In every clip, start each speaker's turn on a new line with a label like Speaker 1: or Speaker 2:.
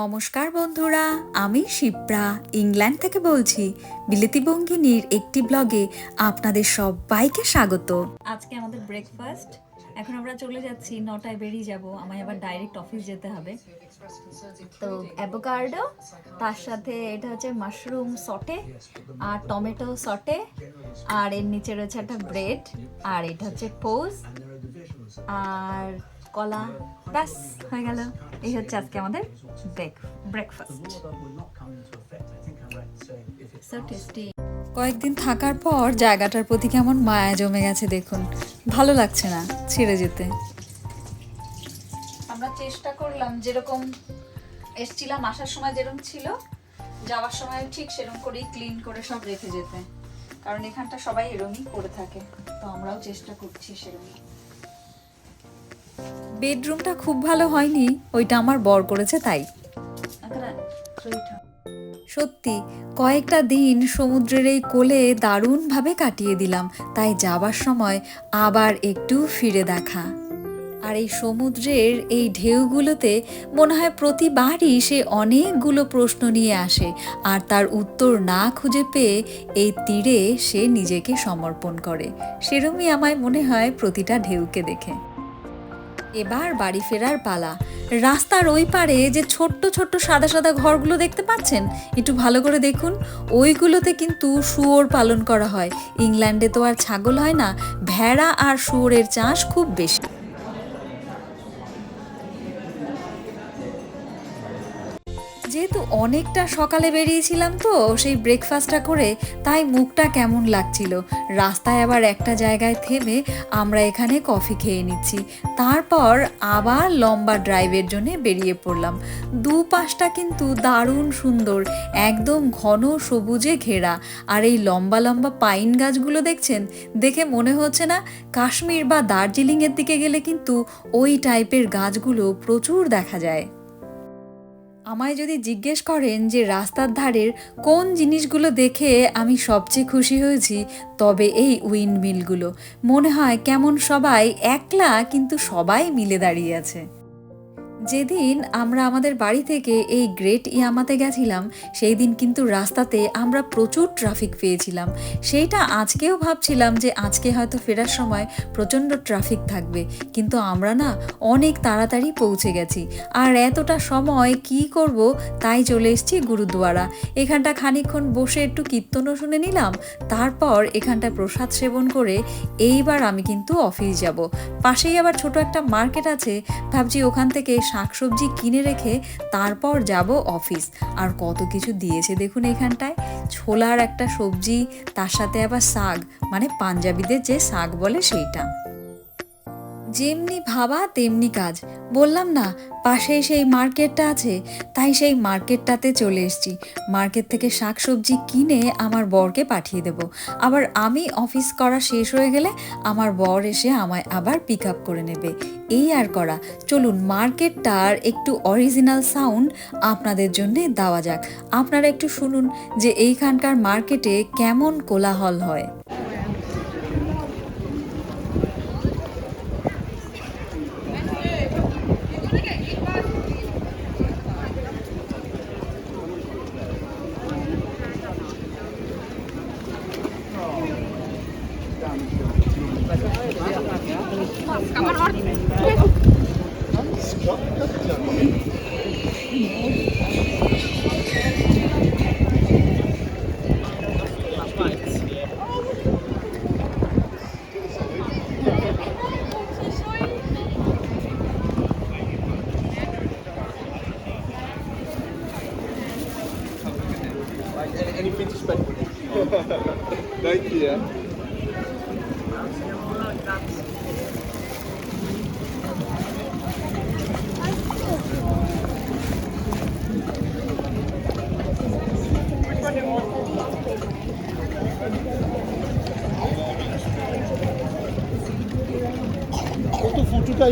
Speaker 1: নমস্কার বন্ধুরা, আমি শিপ্রা, ইংল্যান্ড থেকে বলছি। বিলেতি বঙ্গিনীর একটি ব্লগে আপনাদের সবাইকে স্বাগত। আজকে আমাদের ব্রেকফাস্ট এখন আমরা চলে যাচ্ছি, নটায় বেরিয়ে যাব। আমায় আবার ডাইরেক্ট অফিস যেতে হবে। তো অ্যাভোকার্ডো তার সাথে এটা হচ্ছে মাশরুম সটে আর টমেটো সটে আর এর নিচে রয়েছে একটা ব্রেড আর এটা হচ্ছে পোজ আর কলা। ব্যাস, হয়ে গেল। এই হচ্ছে আজকে আমাদের ব্রেক ব্রেকফাস্ট সো টেস্টি কয়েকদিন থাকার পর জায়গাটার প্রতি কেমন মায়া জমে গেছে দেখুন। ভালো লাগছে না ছেড়ে যেতে। আমরা চেষ্টা করলাম যেরকম এসছিলাম আসার সময় যেরকম ছিল যাওয়ার সময় ঠিক সেরকম করেই ক্লিন করে সব রেখে যেতে। কারণ এখানটা সবাই এরমই করে থাকে তো আমরাও চেষ্টা করছি সেরকমই। বেডরুমটা খুব ভালো হয়নি ওইটা আমার বর করেছে তাই। সত্যি কয়েকটা দিন সমুদ্রের এই কোলে দারুণভাবে কাটিয়ে দিলাম তাই যাবার সময় আবার একটু ফিরে দেখা। আর এই সমুদ্রের এই ঢেউগুলোতে মনে হয় প্রতিবারই সে অনেকগুলো প্রশ্ন নিয়ে আসে আর তার উত্তর না খুঁজে পেয়ে এই তীরে সে নিজেকে সমর্পণ করে। সেরমই আমায় মনে হয় প্রতিটা ঢেউকে দেখে। এবার বাড়ি ফেরার পালা। রাস্তার ওই পারে যে ছোট্ট ছোট্ট সাদা সাদা ঘরগুলো দেখতে পাচ্ছেন? একটু ভালো করে দেখুন। ওইগুলোতে কিন্তু শুয়োর পালন করা হয়। ইংল্যান্ডে তো আর ছাগল হয় না। ভেড়া আর শুয়োরের চাষ খুব বেশি। যেহেতু অনেকটা সকালে বেরিয়েছিলাম তো, সেই ব্রেকফাস্টটা করে তাই মুখটা কেমন লাগছিল। রাস্তায় আবার একটা জায়গায় থেমে আমরা এখানে কফি খেয়ে নিচ্ছি। তারপর আবার লম্বা ড্রাইভের জন্য বেরিয়ে পড়লাম। দু পাশটা কিন্তু দারুণ সুন্দর, একদম ঘন সবুজে ঘেরা। আর এই লম্বা লম্বা পাইন গাছগুলো দেখছেন? দেখে মনে হচ্ছে না কাশ্মীর বা দার্জিলিংয়ের দিকে গেলে কিন্তু ওই টাইপের গাছগুলো প্রচুর দেখা যায়। আমায় যদি জিজ্ঞেস করেন যে রাস্তার ধারের কোন জিনিসগুলো দেখে আমি সবচেয়ে খুশি হয়েছি, তবে এই উইন্ডমিলগুলো। মনে হয় কেমন সবাই একলা, কিন্তু সবাই মিলে দাঁড়িয়ে আছে। যেদিন আমরা আমাদের বাড়ি থেকে এই গ্রেট ইয়ামাতে গেছিলাম সেই দিন কিন্তু রাস্তাতে আমরা প্রচুর ট্রাফিক পেয়েছিলাম। সেইটা আজকেও ভাবছিলাম যে আজকে হয়তো ফেরার সময় প্রচণ্ড ট্রাফিক থাকবে। কিন্তু আমরা না অনেক তাড়াতাড়ি পৌঁছে গেছি। আর এতটা সময় কি করব তাই চলে এসেছি গুরুদুয়ারা। এখানটা খানিকক্ষণ বসে একটু কীর্তনও শুনে নিলাম। তারপর এখানটা প্রসাদ সেবন করে এইবার আমি কিন্তু অফিস যাব। পাশেই আবার ছোট একটা মার্কেট আছে। ভাবছি ওখান থেকে শাকসবজি কিনে রেখে তারপর যাব অফিস। আর কত কিছু দিয়েছে দেখুন এখানটায়। ছোলার একটা সবজি, তার সাথে আবার শাক। মানে পাঞ্জাবিদের যে শাক বলে সেইটা। যেমনি ভাবা, তেমনি কাজ। বললাম, না, পাশেই সেই মার্কেটটা আছে, তাই সেই মার্কেটটাতে চলে এসেছি। মার্কেট থেকে শাকসবজি কিনে আমার বরকে পাঠিয়ে দেব। আবার আমি অফিস করা শেষ হয়ে গেলে আমার বর এসে আমায় আবার পিক আপ করে নেবে। এই আর করা। চলুন, মার্কেটটার একটু অরিজিনাল সাউন্ড আপনাদের জন্য দেওয়া যাক। আপনারা একটু শুনুন যে এইখানকার মার্কেটে কেমন কোলাহল হয়।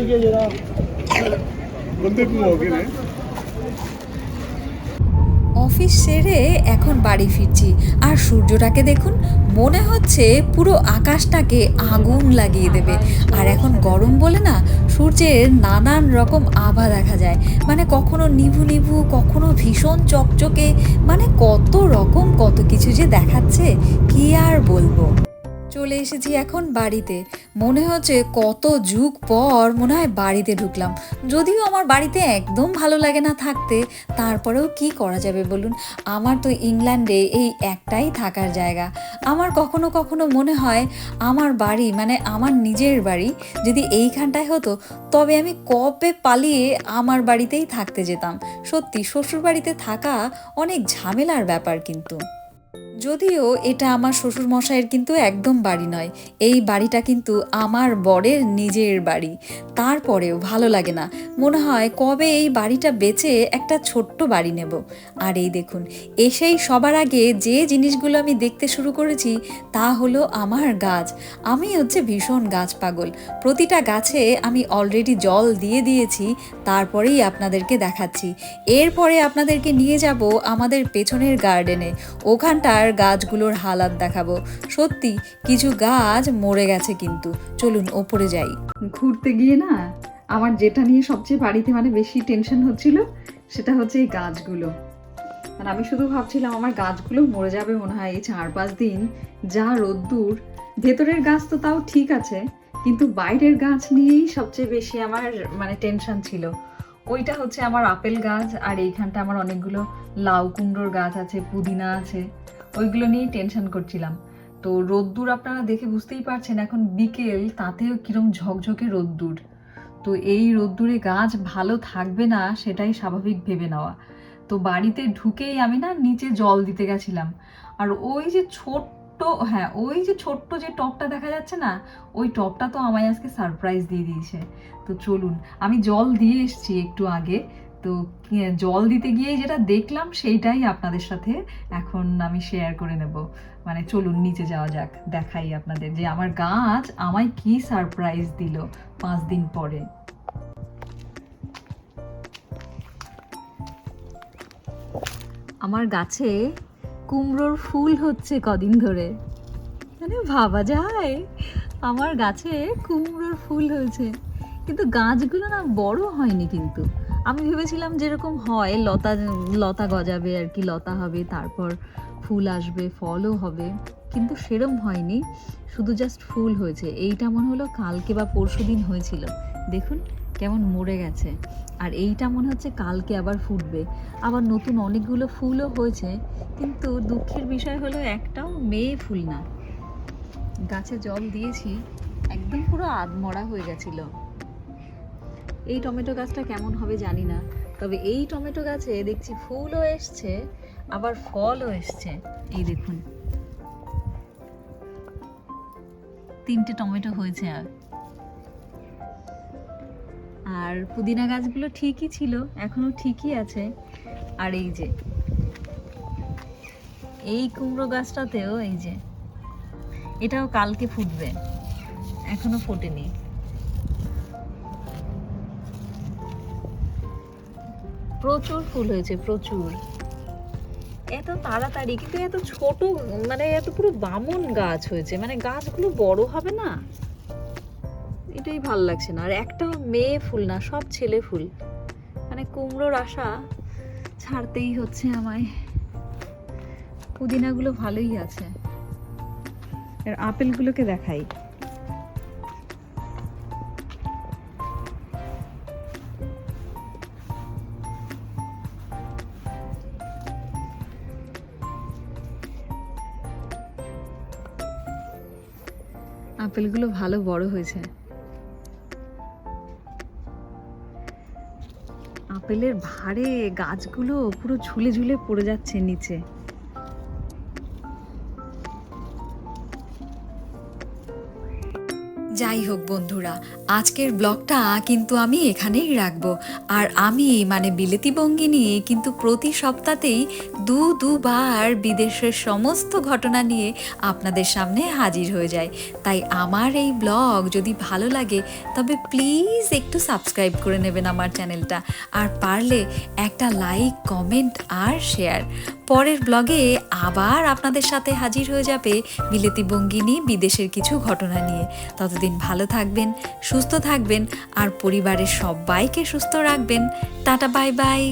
Speaker 2: ਤਾਂ ਫੋਟੋ ਤਾਂ ਆਈ ਗਿਆ ਜਰਾ ਬੰਦੇ ਨੂੰ ਹੋ ਗਏ ਨੇ
Speaker 1: অফিস সেরে এখন বাড়ি ফিরছি আর সূর্যটাকে দেখুন মনে হচ্ছে পুরো আকাশটাকে আগুন লাগিয়ে দেবে আর এখন গরম বলে না সূর্যের নানান রকম আভা দেখা যায় মানে কখনো নিভু নিভু কখনো ভীষণ চকচকে মানে কত রকম কত কিছু যে দেখাচ্ছে কি আর বলবো চলে এসেছি এখন বাড়িতে। মনে হচ্ছে কত যুগ পর মনে হয় বাড়িতে ঢুকলাম। যদিও আমার বাড়িতে একদম ভালো লাগে না থাকতে, তারপরেও কি করা যাবে বলুন? আমার তো ইংল্যান্ডে এই একটাই থাকার জায়গা। আমার কখনো কখনো মনে হয় আমার বাড়ি মানে আমার নিজের বাড়ি, যদি এইখানটায় হতো, তবে আমি কবে পালিয়ে আমার বাড়িতেই থাকতে যেতাম। সত্যি শ্বশুর বাড়িতে থাকা অনেক ঝামেলার ব্যাপার কিন্তু। যদিও এটা আমার শ্বশুর মশাইয়ের কিন্তু একদম বাড়ি নয়। এই বাড়িটা কিন্তু আমার বরের নিজের বাড়ি। তারপরেও ভালো লাগে না। মনে হয় কবে এই বাড়িটা বেচে একটা ছোট্ট বাড়ি নেব। আর এই দেখুন, এসেই সবার আগে যে জিনিসগুলো আমি দেখতে শুরু করেছি তা হলো আমার গাছ। আমি হচ্ছে ভীষণ গাছ পাগল। প্রতিটা গাছে আমি অলরেডি জল দিয়ে দিয়েছি, তারপরেই আপনাদেরকে দেখাচ্ছি। এরপরে আপনাদেরকে নিয়ে যাব আমাদের পেছনের গার্ডেনে ওখানটার গাছগুলোর হালাত দেখাবো। সত্যি, কিছু গাছ মরে গেছে কিন্তু। চলুন, ওপরে যাই। ঘুরতে গিয়ে না, আমার যেটা নিয়ে সবচেয়ে বাড়িতে মানে বেশি টেনশন হচ্ছিল, সেটা হচ্ছে এই গাছগুলো। মানে আমি শুধু ভাবছিলাম, আমার গাছগুলো মরে যাবে মনে হয় এই চার পাঁচ দিন, যা রোদ্দুর। ভেতরের গাছ তো তাও ঠিক আছে, কিন্তু বাইরের গাছ নিয়েই সবচেয়ে বেশি আমার মানে টেনশন ছিল। ওইটা হচ্ছে আমার আপেল গাছ, আর এইখানটা আমার অনেকগুলো লাউ কুমড়োর গাছ আছে, পুদিনা আছে। ওইগুলো নিয়েই টেনশন করছিলাম। তো রোদ্দুর আপনারা দেখে বুঝতেই পারছেন, এখন বিকেল, তাতেও কিরম ঝকঝকে রোদ্দুর। তো এই রোদ্দুরে গাছ ভালো থাকবে না, সেটাই স্বাভাবিক ভেবে নেওয়া। তো বাড়িতে ঢুকেই আমি না নিচে জল দিতে গেছিলাম। আর ওই যে ছোট্ট হ্যাঁ ওই যে ছোট্ট যে টপটা দেখা যাচ্ছে না, ওই টপটা তো আমায় আজকে সারপ্রাইজ দিয়ে দিয়েছে। তো চলুন, আমি জল দিয়ে এসেছি একটু আগে। তো জল দিতে গিয়ে যেটা দেখলাম সেইটাই আপনাদের সাথে এখন আমি শেয়ার করে নেব। মানে চলুন, নিচে যাওয়া যাক, দেখাই আপনাদের যে আমার গাছ আমায় কি সারপ্রাইজ দিল পাঁচ দিন পরে। আমার গাছে কুমড়োর ফুল হচ্ছে কদিন ধরে। মানে ভাবা যায়, আমার গাছে কুমড়োর ফুল হয়েছে। কিন্তু গাছগুলো না বড় হয়নি কিন্তু। আমি ভেবেছিলাম যেরকম হয়, লতা লতা গজাবে আর কি, লতা হবে, তারপর ফুল আসবে, ফলও হবে, কিন্তু সেরম হয়নি, শুধু জাস্ট ফুল হয়েছে। এইটা মনে হলো কালকে বা পরশু দিন হয়েছিল। দেখুন কেমন মরে গেছে। আর এইটা মনে হচ্ছে কালকে আবার ফুটবে। আবার নতুন অনেকগুলো ফুলও হয়েছে, কিন্তু দুঃখের বিষয় হলো একটাও মেয়ে ফুল না। গাছে জল দিয়েছি, একদম পুরো আধমরা হয়ে গেছিল। এই টমেটো গাছটা কেমন হবে জানি না। তবে এই টমেটো গাছে দেখছি ফুলও এসছে, আবার ফলও এসছে। এই দেখুন। তিনটে টমেটো হয়েছে আর। আর পুদিনা গাছগুলো ঠিকই ছিল, এখনও ঠিকই আছে। আর এই যে, এই কুমড়ো গাছটাতেও এই যে, এটাও কালকে ফুটবে, এখনও ফোটেনি। প্রচুর ফুল হয়েছে, প্রচুর। এত তাড়াতাড়ি, কিন্তু এত ছোট মানে এত পুরো বামন গাছ হয়েছে। মানে গাছগুলো বড় হবে না? এটাই ভালো লাগছে না। আর একটাও মেয়ে ফুল না, সব ছেলে ফুল। মানে কুমড়োর আশা ছাড়তেই হচ্ছে আমায়। পুদিনাগুলো ভালোই আছে। আর আপেলগুলোকে দেখাই। আপেলগুলো ভালো বড় হয়েছে আপেলের ভারে গাছগুলো পুরো ঝুলে ঝুলে পড়ে যাচ্ছে নিচে। যাই হোক বন্ধুরা, আজকের ব্লগটা কিন্তু আমি এখানেই রাখব। আর আমি মানে বিলেতি বঙ্গি নিয়ে কিন্তু প্রতি সপ্তাহতেই দু, দুবার বিদেশের সমস্ত ঘটনা নিয়ে আপনাদের সামনে হাজির হয়ে যায় তাই আমার এই ব্লগ যদি ভালো লাগে, তবে প্লিজ একটু সাবস্ক্রাইব করে নেবেন আমার চ্যানেলটা। আর পারলে একটা লাইক, কমেন্ট আর শেয়ার। পরের ব্লগে আবার আপনাদের সাথে হাজির হয়ে যাবে বিলেতি বঙ্গিনী বিদেশের কিছু ঘটনা নিয়ে। ততদিন ভালো থাকবেন, সুস্থ থাকবেন আর পরিবারের সবাইকে সুস্থ রাখবেন। Tata, bye bye.